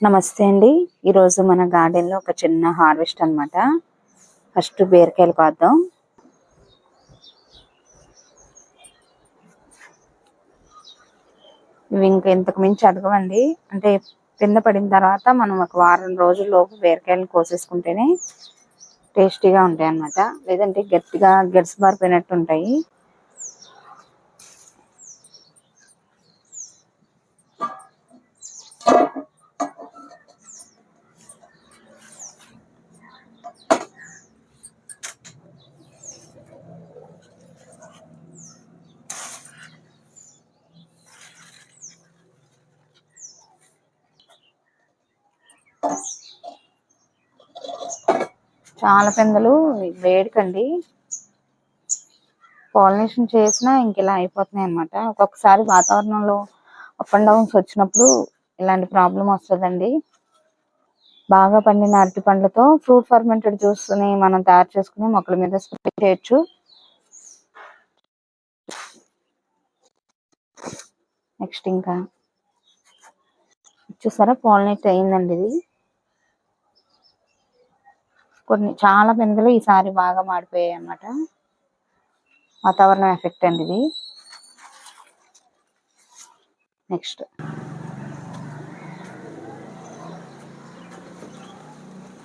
నమస్తే అండి. ఈరోజు మన గార్డెన్లో ఒక చిన్న హార్వెస్ట్ అన్నమాట. ఫస్ట్ బీరకాయలు కోద్దాం. ఇవి ఇంకా ఇంతకు మించి అడగవండి. అంటే కింద పడిన తర్వాత మనం ఒక వారం రోజుల్లోపు బీరకాయలు కోసేసుకుంటేనే టేస్టీగా ఉంటాయి అన్నమాట లేదంటే గట్టిగా గెడ్సబారిపోయినట్టు ఉంటాయి. చాలా పెందలు వేడికండి. పాలినేషన్ చేసినా ఇంక ఇలా అయిపోతున్నాయి అన్నమాట. ఒక్కొక్కసారి వాతావరణంలో అప్ అండ్ డౌన్స్ వచ్చినప్పుడు ఇలాంటి ప్రాబ్లం వస్తుందండి. బాగా పండిన అరటి పండ్లతో ఫ్రూట్ ఫర్మెంటెడ్ జ్యూస్ని మనం తయారు చేసుకుని మొక్కల మీద స్ప్రే చేయొచ్చు. నెక్స్ట్ ఇంకా. చూసారా పాలినేట్ అయిందండి ఇది. కొన్ని చాలా బిందెలు ఈసారి బాగా మాడిపోయాయి అన్నమాట. వాతావరణం ఎఫెక్ట్ అండి ఇది. నెక్స్ట్.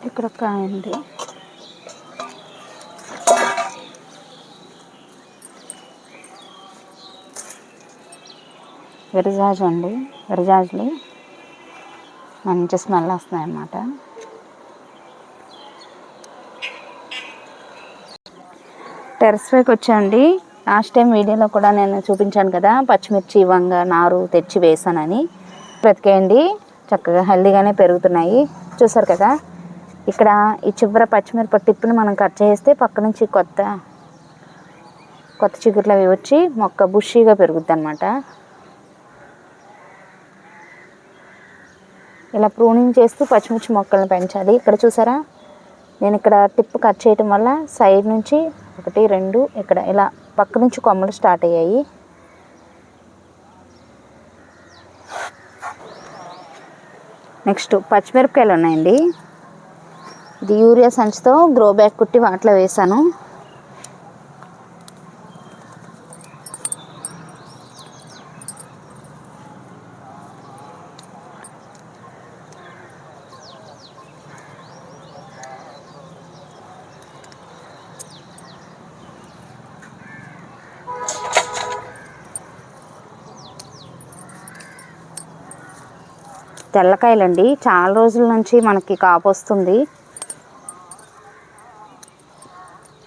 ఇక్కడ ఒక ఉంది. విరజాజు అండి. విరజాజులు మంచి స్మెల్ వస్తున్నాయి అన్నమాట టెర్రస్ పైకి వచ్చాండి లాస్ట్ టైం వీడియోలో కూడా నేను చూపించాను కదా పచ్చిమిర్చి వంగ నారు తెచ్చి వేసానని. బ్రతికేయండి. చక్కగా హెల్దీగానే పెరుగుతున్నాయి. చూసారు కదా ఇక్కడ ఈ చివర పచ్చిమిరప టిప్పుని మనం కట్ చేస్తే పక్క నుంచి కొత్త కొత్త చిగుర్లు అవి వచ్చి మొక్క బుషీగా పెరుగుద్ది అనమాట ఇలా ప్రూనింగ్ చేస్తూ పచ్చిమిర్చి మొక్కలను పెంచాలి. ఇక్కడ చూసారా? నేను ఇక్కడ టిప్ కట్ చేయటం వల్ల సైడ్ నుంచి ఒకటి రెండు ఇక్కడ ఇలా పక్క నుంచి కొమ్మలు స్టార్ట్ అయ్యాయి. నెక్స్ట్ పచ్చిమిరపకాయలు ఉన్నాయండి. ఇది యూరియా సంచితో గ్రో బ్యాగ్ కుట్టి వాటిలో వేసాను తెల్లకాయలండి. చాలా రోజుల నుంచి మనకి కాపు వస్తుంది.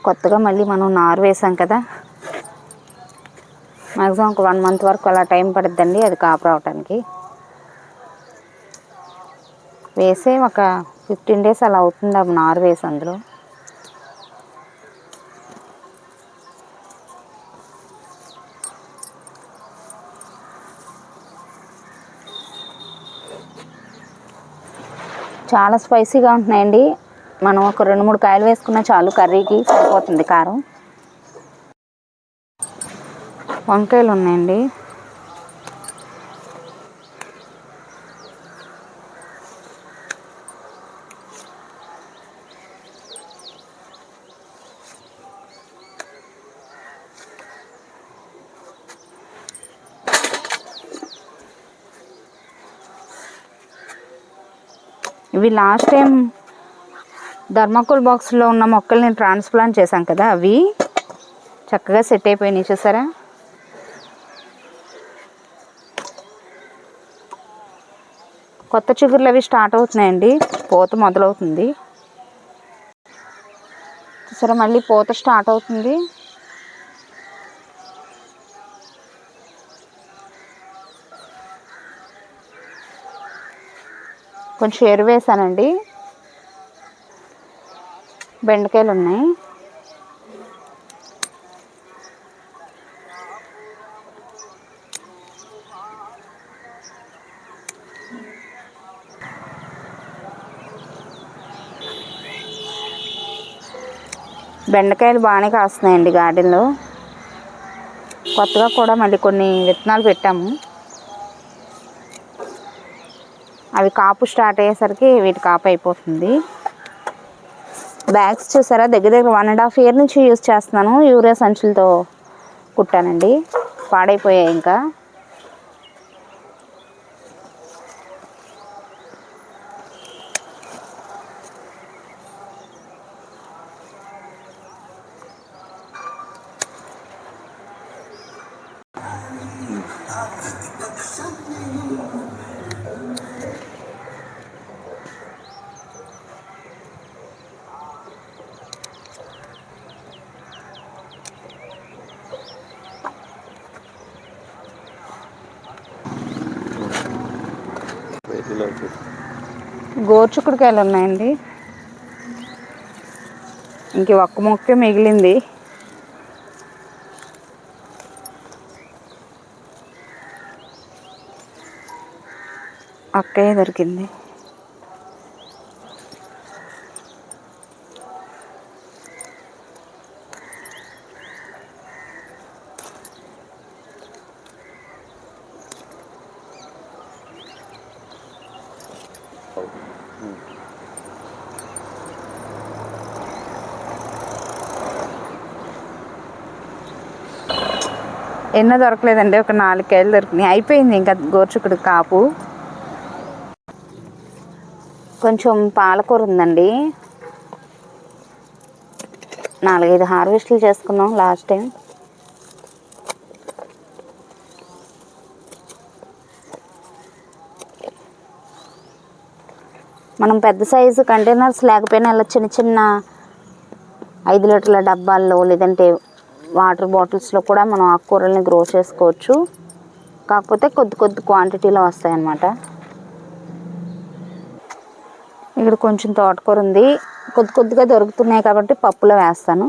కొత్తగా మళ్ళీ మనం నారు వేసాం కదా. మ్యాక్సిమం ఒక వన్ మంత్ వరకు అలా టైం పడుద్దండి అది కాపు రావటానికి. వేసే ఒక ఫిఫ్టీన్ డేస్ అలా అవుతుంది అవి నారు వేసి అందులో. చాలా స్పైసీగా ఉంటున్నాయండి. మనం ఒక రెండు మూడు కాయలు వేసుకున్నా చాలు కర్రీకి సరిపోతుంది కారం. వంకాయలు ఉన్నాయండి. ఇవి లాస్ట్ టైం ధర్మకోల్ బాక్స్లో ఉన్న మొక్కలు నేను ట్రాన్స్ప్లాంట్ చేశాను కదా అవి. చక్కగా సెట్ అయిపోయినాయి చూసారా? కొత్త చిగుర్లు అవి స్టార్ట్ అవుతున్నాయండి. పూత మొదలవుతుంది. చూసారా మళ్ళీ పూత స్టార్ట్ అవుతుంది. కొంచెం ఎరువు వేసానండి. బెండకాయలు ఉన్నాయి. బెండకాయలు బాగానే కాస్తున్నాయండి గార్డెన్లో. కొత్తగా కూడా మళ్ళీ కొన్ని విత్తనాలు పెట్టాము. అవి కాపు స్టార్ట్ అయ్యేసరికి వీటి కాపు అయిపోతుంది. బ్యాగ్స్ చూసారా? దగ్గర దగ్గర వన్ అండ్ హాఫ్ ఇయర్ నుంచి యూజ్ చేస్తున్నాను. యూరియా సంచులతో కుట్టానండి. పాడైపోయాయి ఇంకా. గోర్చుకుడికాయలు ఉన్నాయండి ఇంక ఒక్క మొక్కే మిగిలింది. ఒక్కే దొరికింది. ఎన్నో దొరకలేదండి ఒక నాలుగు కాయలు దొరికినాయి. అయిపోయింది ఇంకా గోర్చుకుడు కాపు. కొంచెం పాలకూర ఉందండి. నాలుగైదు హార్వెస్ట్లు చేసుకున్నాం లాస్ట్ టైం. మనం పెద్ద సైజు కంటైనర్స్ లేకపోయినా ఇలా చిన్న చిన్న ఐదు లీటర్ల డబ్బాల్లో లేదంటే వాటర్ బాటిల్స్లో కూడా మనం ఆకుకూరల్ని గ్రో చేసుకోవచ్చు. కాకపోతే కొద్ది కొద్ది క్వాంటిటీలో వస్తాయన్నమాట. ఇక్కడ కొంచెం తోటకూర ఉంది. కొద్ది కొద్దిగా దొరుకుతున్నాయి కాబట్టి పప్పులో వేస్తాను.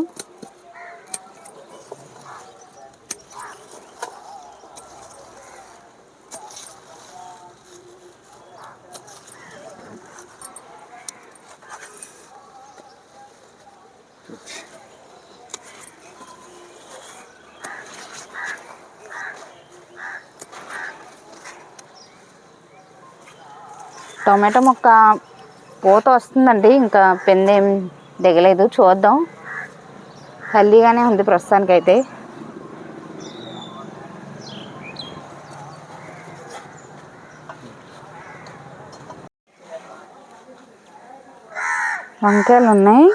టొమాటో మొక్క పూత వస్తుందండి. ఇంకా పెందేం దిగలేదు. చూద్దాం. హెల్దీగానే ఉంది ప్రస్తుతానికైతే. వంకాయలు ఉన్నాయి.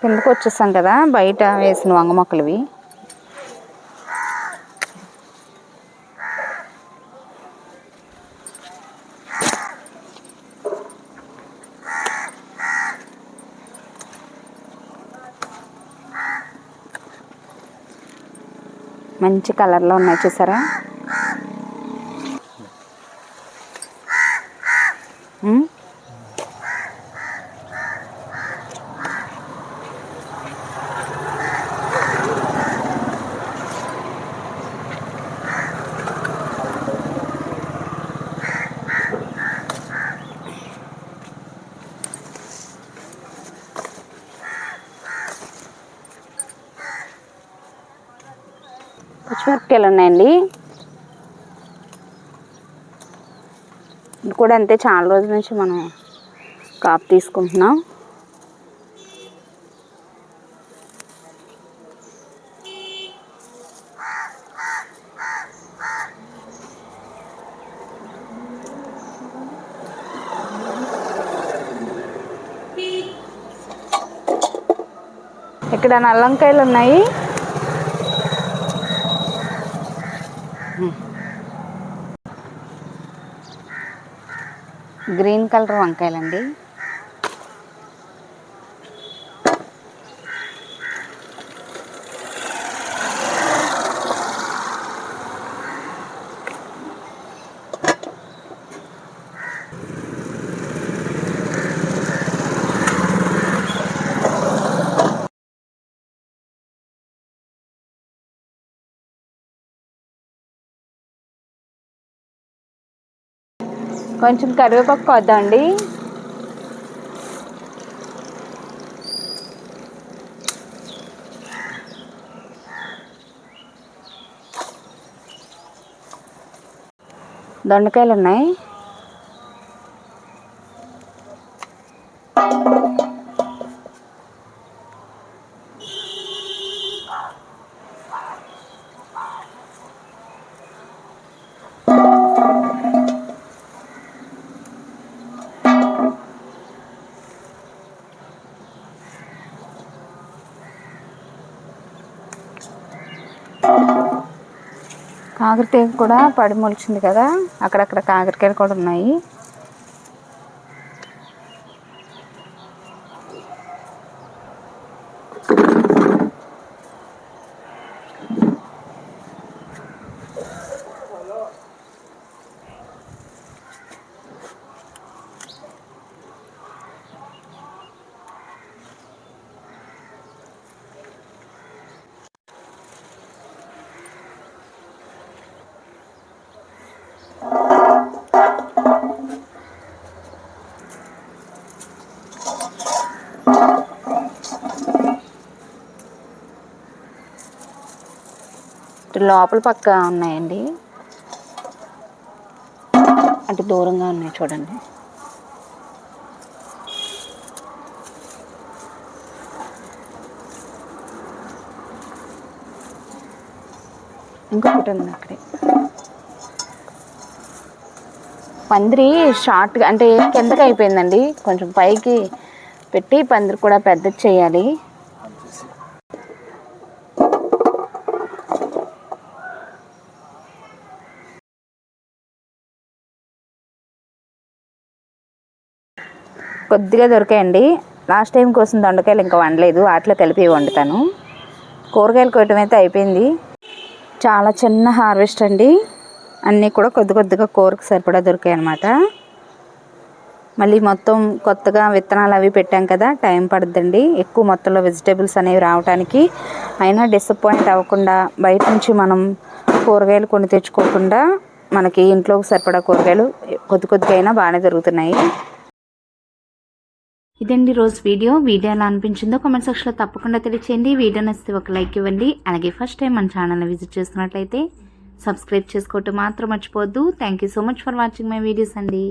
కిందకు వచ్చేసాం కదా. బయట వేసిన వంగ మొక్కలు మంచి కలర్లో ఉన్నాయి చూసారా? పచ్చిమిరపకాయలు ఉన్నాయండి. ఇది కూడా అంతే చాలా రోజుల నుంచి మనం కాపు తీసుకుంటున్నాం. ఇక్కడ నల్లంకాయలు ఉన్నాయి. గ్రీన్ కలర్ వంకాయలండి. కొంచెం కరివేపాకు కొద్దండి. దొండకాయలు ఉన్నాయి కాకరతీగ కూడా పడి మొలిచింది కదా అక్కడక్కడ కాకరకాయలు కూడా ఉన్నాయి. లోపల పక్క ఉన్నాయండి. అటు దూరంగా ఉన్నాయి చూడండి. ఇంకొకటి ఉంది అక్కడే. పందిరి షార్ట్గా అంటే కిందకి అయిపోయిందండి. కొంచెం పైకి పెట్టి పందిరి కూడా పెద్దది చేయాలి. కొద్దిగా దొరికాయండి. లాస్ట్ టైం కోసం దొండకాయలు ఇంకా వండలేదు. వాటిలో కలిపి వండుతాను. కూరగాయలు కొట్టడం అయితే అయిపోయింది. చాలా చిన్న హార్వెస్ట్ అండి. అన్నీ కూడా కొద్ది కొద్దిగా కూరకు సరిపడా దొరికాయి అనమాట మళ్ళీ మొత్తం కొత్తగా విత్తనాలు అవి పెట్టాం కదా టైం పడుద్దండి. ఎక్కువ మొత్తంలో వెజిటేబుల్స్ అనేవి రావడానికి అయినా డిసప్పాయింట్ అవ్వకుండా బయట నుంచి మనం కూరగాయలు కొని తెచ్చుకోకుండా మనకి ఇంట్లోకి సరిపడా కూరగాయలు కొద్ది కొద్దిగా అయినా బాగానే దొరుకుతున్నాయి. ఇదండి రోజు వీడియో. వీడియో ఎలా అనిపించిందో కామెంట్ సెక్షన్లో తప్పకుండా తెలియచేయండి. వీడియో నచ్చితే ఒక లైక్ ఇవ్వండి. అలాగే ఫస్ట్ టైం మన ఛానల్ని విజిట్ చేస్తున్నట్లయితే సబ్స్క్రైబ్ చేసుకోవటం మాత్రం మర్చిపోవద్దు. Thank you so much for watching my videos అండి.